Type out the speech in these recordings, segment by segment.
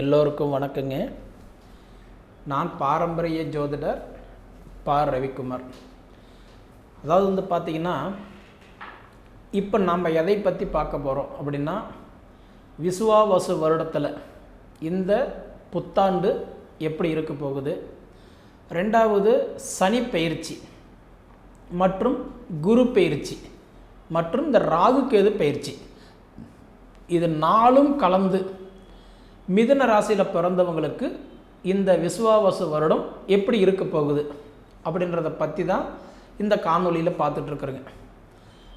எல்லோருக்கும் வணக்கங்க. நான் பாரம்பரிய ஜோதிடர் பா ரவிக்குமார். அதாவது வந்து பார்த்திங்கன்னா இப்போ நம்ம எதை பற்றி பார்க்க போகிறோம் அப்படின்னா விசுவாவசு வருடத்தில் இந்த புத்தாண்டு எப்படி இருக்க போகுது? ரெண்டாவது சனி பயிற்சி மற்றும் குரு பயிற்சி மற்றும் இந்த ராகு கேது பயிற்சி. இது நாளும் கலந்து மிதுன ராசியில் பிறந்தவங்களுக்கு இந்த விஸ்வாவசு வருடம் எப்படி இருக்க போகுது அப்படின்றத பற்றி தான் இந்த காணொலியில் பார்த்துட்ருக்குறேங்க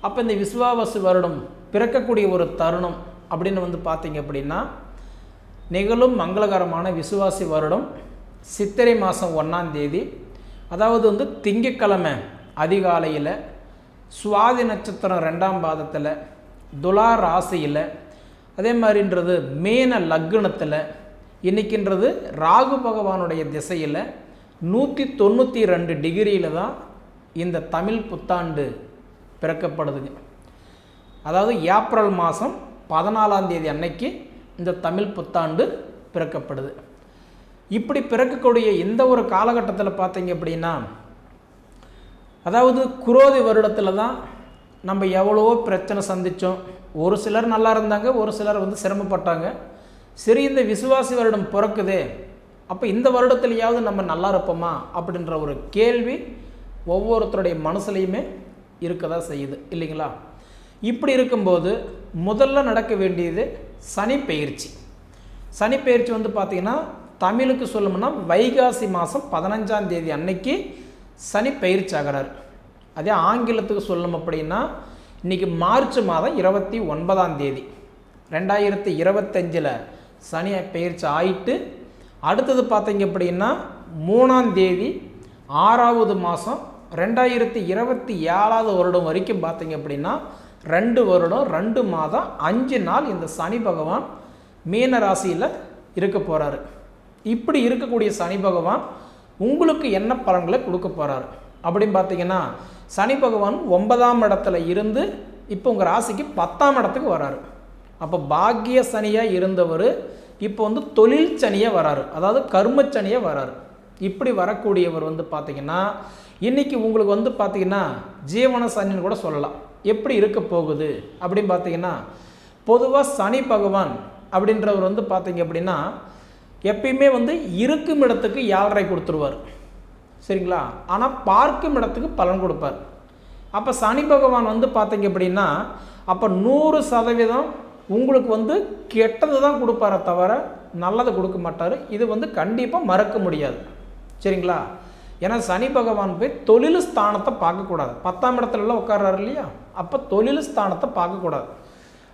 அப்போ இந்த விஸ்வாவசு வருடம் பிறக்கக்கூடிய ஒரு தருணம் அப்படின்னு வந்து பார்த்தீங்க அப்படின்னா நிகழும் மங்களகரமான விசுவாசி வருடம் சித்திரை மாதம் ஒன்றாம் தேதி அதாவது வந்து திங்கக்கிழமை அதிகாலையில் சுவாதி நட்சத்திரம் ரெண்டாம் பாதத்தில் துலா ராசியில் அதே மாதிரின்றது மேன லக்னத்தில் இன்றைக்கின்றது ராகு பகவானுடைய திசையில் நூற்றி தொண்ணூற்றி ரெண்டு டிகிரியில் தான் இந்த தமிழ் புத்தாண்டு பிறக்கப்படுதுங்க அதாவது ஏப்ரல் மாதம் பதினாலாம் தேதி அன்னைக்கு இந்த தமிழ் புத்தாண்டு பிறக்கப்படுது. இப்படி பிறக்கக்கூடிய இந்த ஒரு காலகட்டத்தில் பார்த்தீங்க அப்படின்னா அதாவது குரோதி வருடத்தில் தான் நம்ம எவ்வளவோ பிரச்சனை சந்தித்தோம் ஒரு சிலர் நல்லா இருந்தாங்க ஒரு சிலர் வந்து சிரமப்பட்டாங்க. சரி இந்த விசுவாசி வருடம் பிறக்குதே. அப்போ இந்த வருடத்துலையாவது நம்ம நல்லா இருப்போமா? அப்படின்ற ஒரு கேள்வி ஒவ்வொருத்தருடைய மனசுலையுமே இருக்க தான் செய்யுது. இல்லைங்களா? இப்படி இருக்கும்போது முதல்ல நடக்க வேண்டியது சனி பயிற்சி சனி பயிற்சி வந்து பார்த்திங்கன்னா தமிழுக்கு சொல்லணும்னா வைகாசி மாதம் பதினஞ்சாம் தேதி அன்னைக்கு சனி பயிற்சி ஆகிறார். அதே ஆங்கிலத்துக்கு சொல்லணும் அப்படின்னா இன்றைக்கி மார்ச் மாதம் இருபத்தி ஒன்பதாம் தேதி. ரெண்டாயிரத்தி இருபத்தஞ்சில் சனி பயிற்சி ஆயிட்டு அடுத்தது பார்த்தீங்க அப்படின்னா மூணாம் தேதி ஆறாவது மாதம் ரெண்டாயிரத்தி இருபத்தி ஏழாவது வருடம் வரைக்கும் பார்த்தீங்க அப்படின்னா ரெண்டு வருடம் ரெண்டு மாதம் அஞ்சு நாள் இந்த சனி பகவான் மீன ராசியில் இருக்க போகிறாரு இப்படி இருக்கக்கூடிய சனி பகவான் உங்களுக்கு என்ன பலன்களை கொடுக்க போகிறாரு அப்படின்னு பார்த்தீங்கன்னா சனி பகவான் ஒன்பதாம் இடத்துல இருந்து இப்போ உங்கள் ராசிக்கு பத்தாம் இடத்துக்கு வராரு. அப்போ பாக்கிய சனியாக இருந்தவர் இப்போ வந்து தொழில் சனியாக வராரு. அதாவது கர்ம சனியாக வராரு. இப்படி வரக்கூடியவர் வந்து பார்த்திங்கன்னா இன்றைக்கி உங்களுக்கு வந்து பார்த்திங்கன்னா ஜீவன சனின்னு கூட சொல்லலாம். எப்படி இருக்க போகுது? அப்படின்னு பார்த்தீங்கன்னா பொதுவாக சனி பகவான் அப்படின்றவர் வந்து பார்த்தீங்க அப்படின்னா எப்பயுமே வந்து இருக்கும் இடத்துக்கு ஏழரை கொடுத்துருவார்? சரிங்களா? ஆனால் பார்க்கும் இடத்துக்கு பலன் கொடுப்பார். அப்போ சனி பகவான் வந்து பார்த்தீங்க அப்படின்னா அப்போ நூறு சதவீதம் உங்களுக்கு வந்து கெட்டது தான் கொடுப்பாரே தவிர நல்லதை கொடுக்க மாட்டார். இது வந்து கண்டிப்பாக மறக்க முடியாது. சரிங்களா? ஏன்னா சனி பகவான் போய் தொழில் ஸ்தானத்தை பார்க்கக்கூடாது பத்தாம் இடத்துலலாம் உட்கார்றாரு இல்லையா? அப்போ தொழில் ஸ்தானத்தை பார்க்கக்கூடாது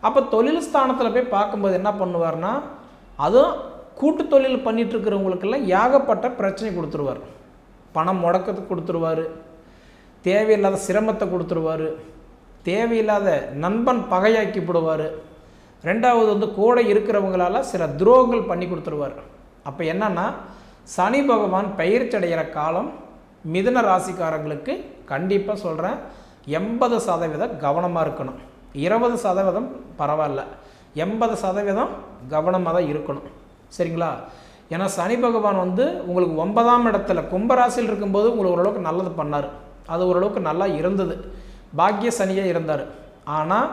அப்போ தொழில் ஸ்தானத்தில் போய் பார்க்கும்போது என்ன பண்ணுவார்னா அதுவும் கூட்டு தொழில் பண்ணிகிட்ருக்கிறவங்களுக்கெல்லாம் ஏகப்பட்ட பிரச்சனை கொடுத்துருவார். பணம் முடக்கத்துக்கு கொடுத்துருவார். தேவையில்லாத சிரமத்தை கொடுத்துருவார். தேவையில்லாத நண்பன் பகையாக்கி விடுவார் ரெண்டாவது வந்து கூட இருக்கிறவங்களால சில துரோகங்கள் பண்ணி கொடுத்துருவார். அப்போ என்னன்னா சனி பகவான் பயிற்சி அடைகிற காலம் மிதுன ராசிக்காரங்களுக்கு கண்டிப்பாக சொல்கிறேன் எண்பது சதவீதம் கவனமாக இருக்கணும். இருபது சதவீதம் பரவாயில்ல எண்பது சதவீதம் கவனமாக தான் இருக்கணும். சரிங்களா? ஏன்னா சனி பகவான் வந்து உங்களுக்கு ஒன்பதாம் இடத்துல கும்பராசியில் இருக்கும்போது உங்களுக்கு ஓரளவுக்கு நல்லது பண்ணார். அது ஓரளவுக்கு நல்லா இருந்தது. பாக்கிய சனியாக இருந்தார். ஆனால்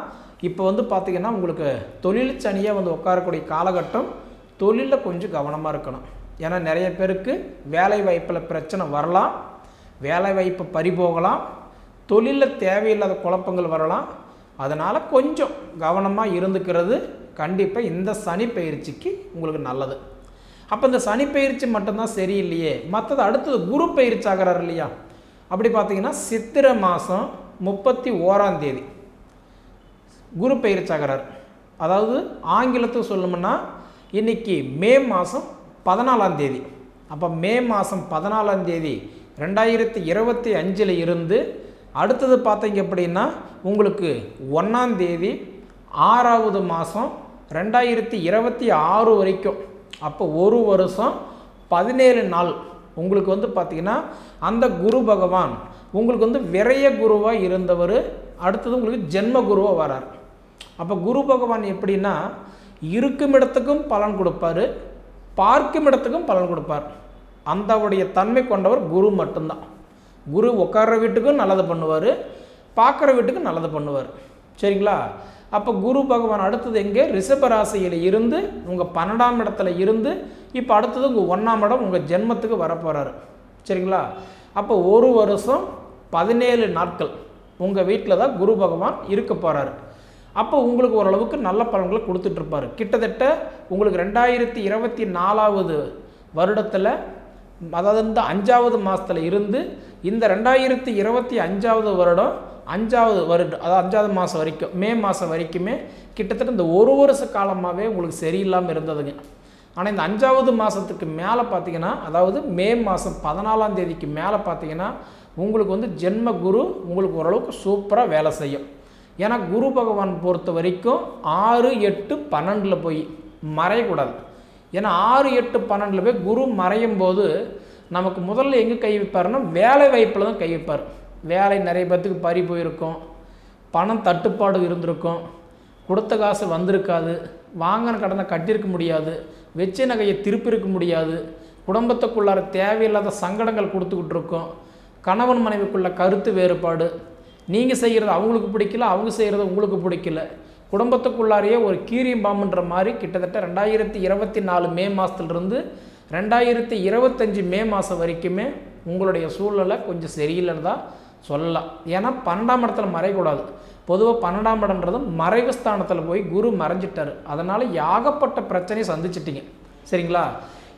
இப்போ வந்து பார்த்திங்கன்னா உங்களுக்கு தொழில் சனியாக வந்து உட்காரக்கூடிய காலகட்டம் தொழிலில் கொஞ்சம் கவனமாக இருக்கணும். ஏன்னா நிறைய பேருக்கு வேலை வாய்ப்பில் பிரச்சனை வரலாம். வேலை வாய்ப்பு பறிபோகலாம் தொழிலில் தேவையில்லாத குழப்பங்கள் வரலாம். அதனால் கொஞ்சம் கவனமாக இருந்துக்கிறது கண்டிப்பாக இந்த சனி பயிற்சிக்கு உங்களுக்கு நல்லது. அப்போ இந்த சனி பயிற்சி மட்டும்தான் சரியில்லையே. மற்றது அடுத்தது குரு பயிற்சி ஆகிறார் இல்லையா? அப்படி பார்த்தீங்கன்னா சித்திரை மாதம் முப்பத்தி ஓராம் தேதி குரு பயிற்சி ஆகிறார். அதாவது ஆங்கிலத்துக்கு சொல்லணும்னா இன்றைக்கி மே மாதம் பதினாலாம் தேதி. அப்போ மே மாதம் பதினாலாம் தேதி ரெண்டாயிரத்தி இருபத்தி அஞ்சில் இருந்து அடுத்தது பார்த்தீங்க அப்படின்னா உங்களுக்கு ஒன்றாம் தேதி ஆறாவது மாதம் ரெண்டாயிரத்தி இருபத்தி ஆறு வரைக்கும் அப்போ ஒரு வருஷம் பதினேழு நாள். உங்களுக்கு வந்து பார்த்திங்கன்னா அந்த குரு பகவான் உங்களுக்கு வந்து விரைய குருவாக இருந்தவர் அடுத்தது உங்களுக்கு ஜென்ம குருவாக வரார். அப்போ குரு பகவான் எப்படின்னா இருக்கும் இடத்துக்கும் பலன் கொடுப்பாரு பார்க்கும் இடத்துக்கும் பலன் கொடுப்பார். அந்தவுடைய தன்மை கொண்டவர் குரு மட்டும்தான். குரு உட்கார்ற வீட்டுக்கும் நல்லது பண்ணுவார் பார்க்குற வீட்டுக்கும் நல்லது பண்ணுவார். சரிங்களா? அப்போ குரு பகவான் அடுத்தது எங்கே? ரிஷப ராசியில் இருந்து உங்கள் பன்னெண்டாம் இடத்துல இருந்து இப்போ அடுத்தது உங்கள் ஒன்றாம் இடம் உங்கள் ஜென்மத்துக்கு வரப்போகிறாரு சரிங்களா? அப்போ ஒரு வருஷம் பதினேழு நாட்கள் உங்கள் வீட்டில் தான் குரு பகவான் இருக்க போகிறாரு அப்போ உங்களுக்கு ஓரளவுக்கு நல்ல பலன்களை கொடுத்துட்ருப்பாரு கிட்டத்தட்ட உங்களுக்கு ரெண்டாயிரத்தி இருபத்தி நாலாவது வருடத்தில் அதாவது இந்த அஞ்சாவது மாதத்தில் இருந்து இந்த ரெண்டாயிரத்தி இருபத்தி அஞ்சாவது வருடம் அஞ்சாவது வருடம் அதாவது அஞ்சாவது மாதம் வரைக்கும் மே மாதம் வரைக்குமே கிட்டத்தட்ட இந்த ஒரு வருஷ காலமாகவே உங்களுக்கு சரியில்லாமல் இருந்ததுங்க. ஆனால் இந்த அஞ்சாவது மாதத்துக்கு மேலே பார்த்தீங்கன்னா அதாவது மே மாதம் பதினாலாம் தேதிக்கு மேலே பார்த்தீங்கன்னா உங்களுக்கு வந்து ஜென்ம குரு உங்களுக்கு ஓரளவுக்கு சூப்பராக வேலை செய்யும். ஏன்னா குரு பகவான் பொறுத்த வரைக்கும் ஆறு எட்டு பன்னெண்டில் போய் மறையக்கூடாது. ஏன்னா ஆறு எட்டு பன்னெண்டில் போய் குரு மறையும் போது நமக்கு முதல்ல எங்கே கை வைப்பாருன்னா வேலை வாய்ப்பில் தான் கை வைப்பார். வேலை நிறைய பேர்த்துக்கு பறி போயிருக்கும். பணம் தட்டுப்பாடு இருந்திருக்கும். கொடுத்த காசு வந்திருக்காது. வாங்கின கடனை கட்டியிருக்க முடியாது. வெச்ச நகையை திருப்பியிருக்க முடியாது. குடும்பத்துக்குள்ளார தேவையில்லாத சங்கடங்கள் கொடுத்துக்கிட்டு இருக்கோம் கணவன் மனைவிக்குள்ள கருத்து வேறுபாடு. நீங்கள் செய்கிறது அவங்களுக்கு பிடிக்கல அவங்க செய்கிறது உங்களுக்கு பிடிக்கல. குடும்பத்துக்குள்ளாரையே ஒரு கீரியம் பாம்புன்ற மாதிரி கிட்டத்தட்ட ரெண்டாயிரத்தி இருபத்தி நாலு மே மாதத்துலேருந்து ரெண்டாயிரத்தி இருபத்தஞ்சி மே மாதம் வரைக்குமே உங்களுடைய சூழ்நிலை கொஞ்சம் சரியில்லைன்னு தான் சொல்லலாம். ஏன்னா பன்னெண்டாம் இடத்துல மறையக்கூடாது. பொதுவாக பன்னெண்டாம் இடம்ன்றது மறைவு ஸ்தானத்தில் போய் குரு மறைஞ்சிட்டார். அதனால் யாகப்பட்ட பிரச்சனையை சந்திச்சிட்டிங்க. சரிங்களா?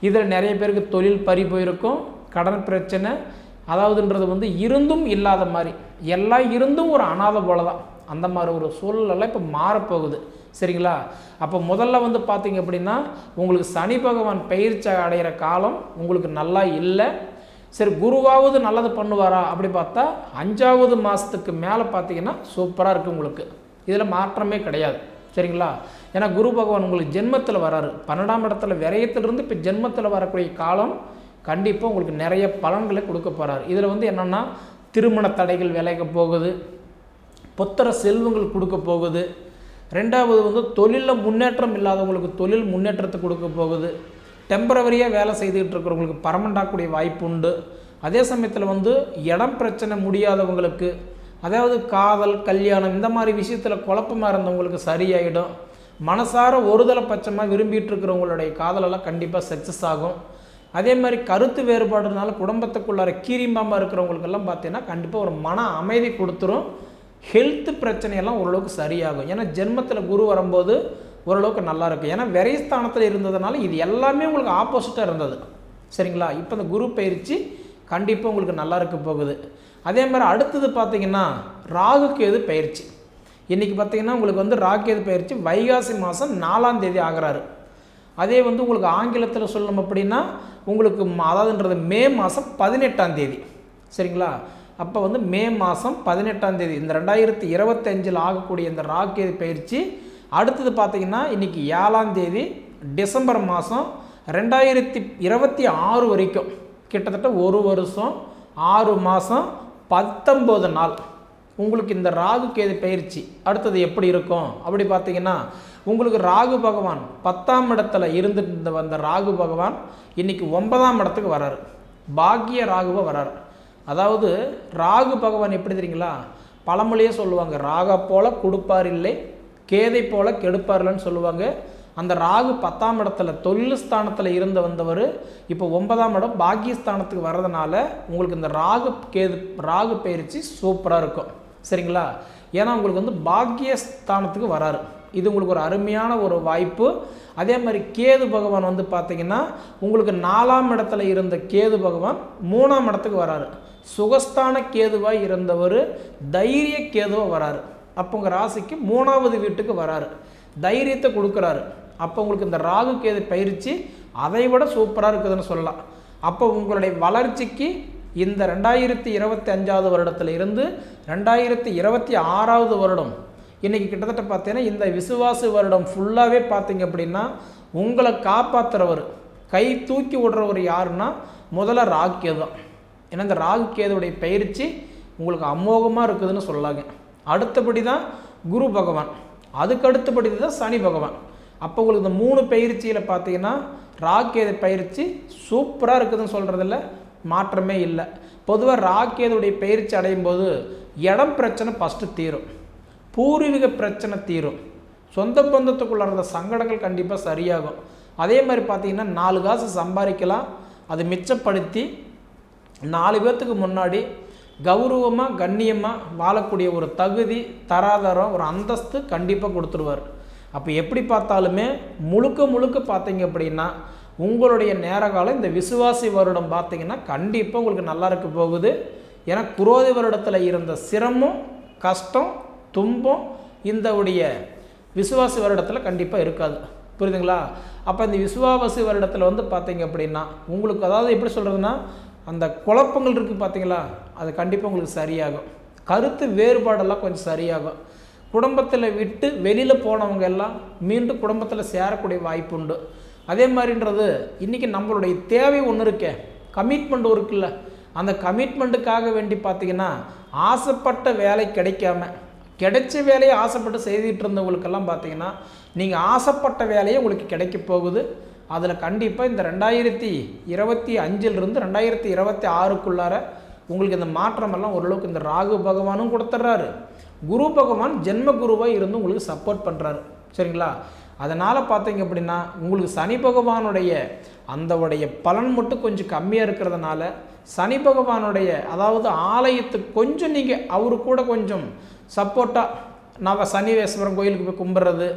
இதில் நிறைய பேருக்கு தொழில் பறி போயிருக்கும் கடன் பிரச்சனை அதாவதுன்றது வந்து இருந்தும் இல்லாத மாதிரி. எல்லாம் இருந்தும் ஒரு அனாதை போல தான் அந்த மாதிரி ஒரு சூழலெல்லாம் இப்போ மாறப்போகுது. சரிங்களா? அப்போ முதல்ல வந்து பார்த்தீங்க அப்படின்னா உங்களுக்கு சனி பகவான் பயிற்சி அடைகிற காலம் உங்களுக்கு நல்லா இல்லை. சரி குருவாவது நல்லது பண்ணுவாரா? அப்படி பார்த்தா அஞ்சாவது மாதத்துக்கு மேலே பார்த்தீங்கன்னா சூப்பராக இருக்குது உங்களுக்கு. இதில் மாற்றமே கிடையாது. சரிங்களா? ஏன்னா குரு பகவான் உங்களுக்கு ஜென்மத்தில் வராரு. பன்னெண்டாம் இடத்துல விரயத்திலிருந்து இப்போ ஜென்மத்தில் வரக்கூடிய காலம் கண்டிப்பாக உங்களுக்கு நிறைய பலன்களை கொடுக்க போகிறார் இதில் வந்து என்னென்னா திருமண தடைகள் விளைக்க போகுது. புத்திர செல்வங்கள் கொடுக்க போகுது. ரெண்டாவது வந்து தொழிலில் முன்னேற்றம் இல்லாதவங்களுக்கு தொழில் முன்னேற்றத்தை கொடுக்க போகுது. டெம்பரவரியாக வேலை செய்துக்கிட்டு இருக்கிறவங்களுக்கு பர்மனண்டாகக்கூடிய வாய்ப்பு உண்டு. அதே சமயத்தில் வந்து இடம் பிரச்சனை முடியாதவங்களுக்கு அதாவது காதல் கல்யாணம் இந்த மாதிரி விஷயத்தில் குழப்பமாக இருந்தவங்களுக்கு சரியாயிடும். மனசார ஒருதலை பட்சமாக விரும்பிட்டு இருக்கிறவங்களுடைய காதலெல்லாம் கண்டிப்பாக சக்ஸஸ் ஆகும். அதே மாதிரி கருத்து வேறுபாடுனால குடும்பத்துக்குள்ளார கீரிம்பாம்பாக இருக்கிறவங்களுக்கெல்லாம் பார்த்தீங்கன்னா கண்டிப்பாக ஒரு மன அமைதி கொடுத்துரும். ஹெல்த் பிரச்சனையெல்லாம் ஓரளவுக்கு சரியாகும். ஏன்னா ஜென்மத்தில் குரு வரும்போது ஓரளவுக்கு நல்லா இருக்கும் ஏன்னா விரைஸ்தானத்தில் இருந்ததுனால இது எல்லாமே உங்களுக்கு ஆப்போசிட்டாக இருந்தது. சரிங்களா? இப்போ இந்த குரு பயிற்சி கண்டிப்பாக உங்களுக்கு நல்லா இருக்க போகுது. அதே மாதிரி அடுத்தது பார்த்தீங்கன்னா ராகு கேது பயிற்சி. இன்றைக்கி பார்த்தீங்கன்னா உங்களுக்கு வந்து ராகு பயிற்சி வைகாசி மாதம் நாலாம் தேதி ஆகிறாரு. அதே வந்து உங்களுக்கு ஆங்கிலத்தில் சொல்லணும் அப்படின்னா உங்களுக்கு அதாவதுன்றது மே மாதம் பதினெட்டாம் தேதி. சரிங்களா? அப்போ வந்து மே மாதம் பதினெட்டாம் தேதி. இந்த ரெண்டாயிரத்தி இருபத்தஞ்சில் ஆகக்கூடிய இந்த ராக்கேது பயிற்சி அடுத்தது பார்த்தீங்கன்னா இன்றைக்கி ஏழாம் தேதி டிசம்பர் மாதம் ரெண்டாயிரத்தி இருபத்தி ஆறு வரைக்கும். கிட்டத்தட்ட ஒரு வருஷம் ஆறு மாதம் பத்தொம்போது நாள். உங்களுக்கு இந்த ராகு கேது பயிற்சி அடுத்தது எப்படி இருக்கும்? அப்படி பார்த்தீங்கன்னா உங்களுக்கு ராகு பகவான் பத்தாம் இடத்துல இருந்துட்டு வந்த ராகு பகவான் இன்னைக்கு ஒன்பதாம் இடத்துக்கு வராரு. பாக்கிய ராகுவ வராரு. அதாவது ராகு பகவான் எப்படி தெரியுங்களா? பழமொழியே சொல்லுவாங்க ராகா போல கொடுப்பார் இல்லை கேதை போல கெடுப்பார்லன்னு சொல்லுவாங்க. அந்த ராகு பத்தாம் இடத்துல தொழில் ஸ்தானத்தில் இருந்து வந்தவர் இப்போ ஒன்பதாம் இடம் பாக்கியஸ்தானத்துக்கு வர்றதுனால உங்களுக்கு இந்த ராகு கேது ராகு பயிற்சி சூப்பராக இருக்கும். சரிங்களா? ஏன்னா உங்களுக்கு வந்து பாக்கியஸ்தானத்துக்கு வராரு. இது உங்களுக்கு ஒரு அருமையான ஒரு வாய்ப்பு. அதே மாதிரி கேது பகவான் வந்து பார்த்தீங்கன்னா உங்களுக்கு நாலாம் இடத்துல இருந்த கேது பகவான் மூணாம் இடத்துக்கு வராரு. சுகஸ்தான கேதுவாக இருந்தவர் தைரிய கேதுவாக வராரு. அப்போ உங்கள் ராசிக்கு மூணாவது வீட்டுக்கு வராரு. தைரியத்தை கொடுக்குறாரு. அப்போ உங்களுக்கு இந்த ராகு கேது பயிற்சி அதை விட சூப்பராக இருக்குதுன்னு சொல்லலாம். அப்போ உங்களுடைய வளர்ச்சிக்கு இந்த ரெண்டாயிரத்தி இருபத்தி அஞ்சாவது வருடத்துல இருந்து ரெண்டாயிரத்தி இருபத்தி ஆறாவது வருடம் இன்றைக்கி கிட்டத்தட்ட பார்த்தீங்கன்னா இந்த விசுவாசு வருடம் ஃபுல்லாகவே பார்த்தீங்க அப்படின்னா உங்களை காப்பாற்றுறவர் கை தூக்கி விடுறவர் யாருன்னா முதல்ல ராகு கேது தான். ஏன்னா இந்த ராகு கேதுடைய பயிற்சி உங்களுக்கு அமோகமாக இருக்குதுன்னு சொல்லாங்க. அடுத்தபடி தான் குரு பகவான். அதுக்கு அடுத்தபடி தான் சனி பகவான். அப்போ உங்களுக்கு இந்த மூணு பயிற்சியில் பார்த்தீங்கன்னா ராக்கேது பயிற்சி சூப்பராக இருக்குதுன்னு சொல்கிறதில்ல மாற்றமே இல்லை. பொதுவாக ராக்கேதுடைய பயிற்சி அடையும் போது இடம் பிரச்சனை ஃபஸ்ட்டு தீரும். பூர்வீக பிரச்சனை தீரும். சொந்த பந்தத்துக்குள்ள இருந்த சங்கடங்கள் கண்டிப்பாக சரியாகும். அதே மாதிரி பார்த்தீங்கன்னா நாலு காசு சம்பாதிக்கலாம். அதை மிச்சப்படுத்தி நாலு பேர்த்துக்கு முன்னாடி கௌரவமாக கண்ணியமாக வாழக்கூடிய ஒரு தகுதி தராதரம் ஒரு அந்தஸ்து கண்டிப்பாக கொடுத்துருவார். அப்போ எப்படி பார்த்தாலுமே முழுக்க முழுக்க பார்த்தீங்க அப்படின்னா உங்களுடைய நேர காலம் இந்த விசுவாசி வருடம் பார்த்தீங்கன்னா கண்டிப்பாக உங்களுக்கு நல்லா இருக்க போகுது. ஏன்னா குரோதி வருடத்தில் இருந்த சிரமம் கஷ்டம் துன்பம் இந்த உடைய விசுவாசி வருடத்தில் கண்டிப்பாக இருக்காது. புரியுதுங்களா? அப்போ இந்த விசுவாசி வருடத்தில் வந்து பார்த்தீங்க அப்படின்னா உங்களுக்கு அதாவது எப்படி சொல்கிறதுனா அந்த குழப்பங்கள் இருக்குது பார்த்தீங்களா? அது கண்டிப்பாக உங்களுக்கு சரியாகும். கருத்து வேறுபாடெல்லாம் கொஞ்சம் சரியாகும். குடும்பத்தில் விட்டு வெளியில் போனவங்க எல்லாம் மீண்டும் குடும்பத்தில் சேரக்கூடிய வாய்ப்பு உண்டு. அதே மாதிரின்றது இன்றைக்கி நம்மளுடைய தேவை ஒன்று இருக்கே. கமிட்மெண்ட் இருக்குல்ல. அந்த கமிட்மெண்ட்டுக்காக வேண்டி பார்த்தீங்கன்னா ஆசைப்பட்ட வேலை கிடைக்காம கிடைச்ச வேலையை ஆசைப்பட்டு செய்துட்டு இருந்தவங்களுக்கெல்லாம் பார்த்தீங்கன்னா நீங்கள் ஆசைப்பட்ட வேலையை உங்களுக்கு கிடைக்க போகுது. அதில் கண்டிப்பாக இந்த ரெண்டாயிரத்தி இருபத்தி அஞ்சிலிருந்து ரெண்டாயிரத்தி இருபத்தி ஆறுக்குள்ளார உங்களுக்கு இந்த மாற்றமெல்லாம் ஓரளவுக்கு இந்த ராகு பகவானும் கொடுத்துட்றாரு குரு பகவான் ஜென்ம குருவாக இருந்து உங்களுக்கு சப்போர்ட் பண்ணுறாரு சரிங்களா? அதனால் பார்த்தீங்க அப்படின்னா உங்களுக்கு சனி பகவானுடைய அந்தவுடைய பலன் மட்டும் கொஞ்சம் கம்மியாக இருக்கிறதுனால சனி பகவானுடைய அதாவது ஆலயத்துக்கு கொஞ்சம் நீங்கள் அவரு கூட கொஞ்சம் சப்போர்ட்டாக நான் சனிவேஸ்வரன் கோயிலுக்கு போய் கும்பிட்றது.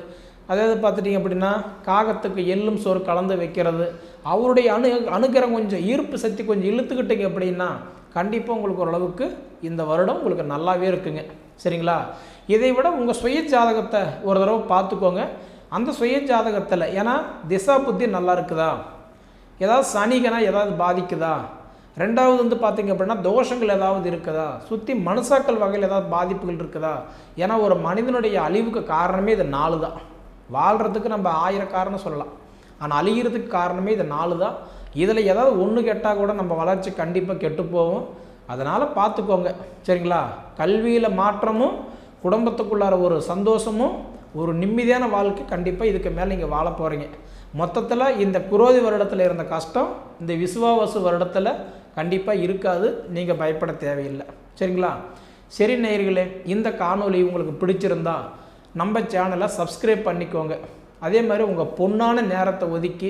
அதாவது பார்த்துட்டிங்க அப்படின்னா காகத்துக்கு எள்ளும் சோறு கலந்து வைக்கிறது. அவருடைய அணு அணுகிற கொஞ்சம் ஈர்ப்பு சக்தி கொஞ்சம் இழுத்துக்கிட்டீங்க அப்படின்னா கண்டிப்பாக உங்களுக்கு ஓரளவுக்கு இந்த வருடம் உங்களுக்கு நல்லாவே இருக்குங்க. சரிங்களா? இதை விட உங்கள் சுய ஜாதகத்தை ஒரு தடவை பார்த்துக்கோங்க. அந்த சுய ஜாதகத்தில் ஏன்னா திசா புத்தி நல்லா இருக்குதா? ஏதாவது சனிகனா ஏதாவது பாதிக்குதா? ரெண்டாவது வந்து பார்த்திங்க அப்படின்னா தோஷங்கள் ஏதாவது இருக்குதா? சுற்றி மனுஷாக்கள் வகையில் ஏதாவது பாதிப்புகள் இருக்குதா? ஏன்னா ஒரு மனிதனுடைய அழிவுக்கு காரணமே இது நாலு தான் வாழ்கிறதுக்கு நம்ம ஆயிரம் காரணம் சொல்லலாம். ஆனால் அழிகிறதுக்கு காரணமே இது நாலு தான் இதில் ஏதாவது ஒன்று கெட்டால் கூட நம்ம வளர்ச்சி கண்டிப்பாக கெட்டு போகும். அதனால் பார்த்துக்கோங்க. சரிங்களா? கல்வியில் மாற்றமும் குடும்பத்துக்குள்ளார ஒரு சந்தோஷமும் ஒரு நிம்மதியான வாழ்க்கை கண்டிப்பாக இதுக்கு மேலே நீங்கள் வாழ போகிறீங்க மொத்தத்தில் இந்த குரோதி வருடத்தில் இருந்த கஷ்டம் இந்த விசுவாவசு வருடத்தில் கண்டிப்பாக இருக்காது. நீங்கள் பயப்பட தேவையில்லை. சரிங்களா? சரி நேயர்களே இந்த காணொளி உங்களுக்கு பிடிச்சிருந்தா நம்ம சேனலை சப்ஸ்கிரைப் பண்ணிக்கோங்க. அதே மாதிரி உங்கள் பொண்ணான நேரத்தை ஒதுக்கி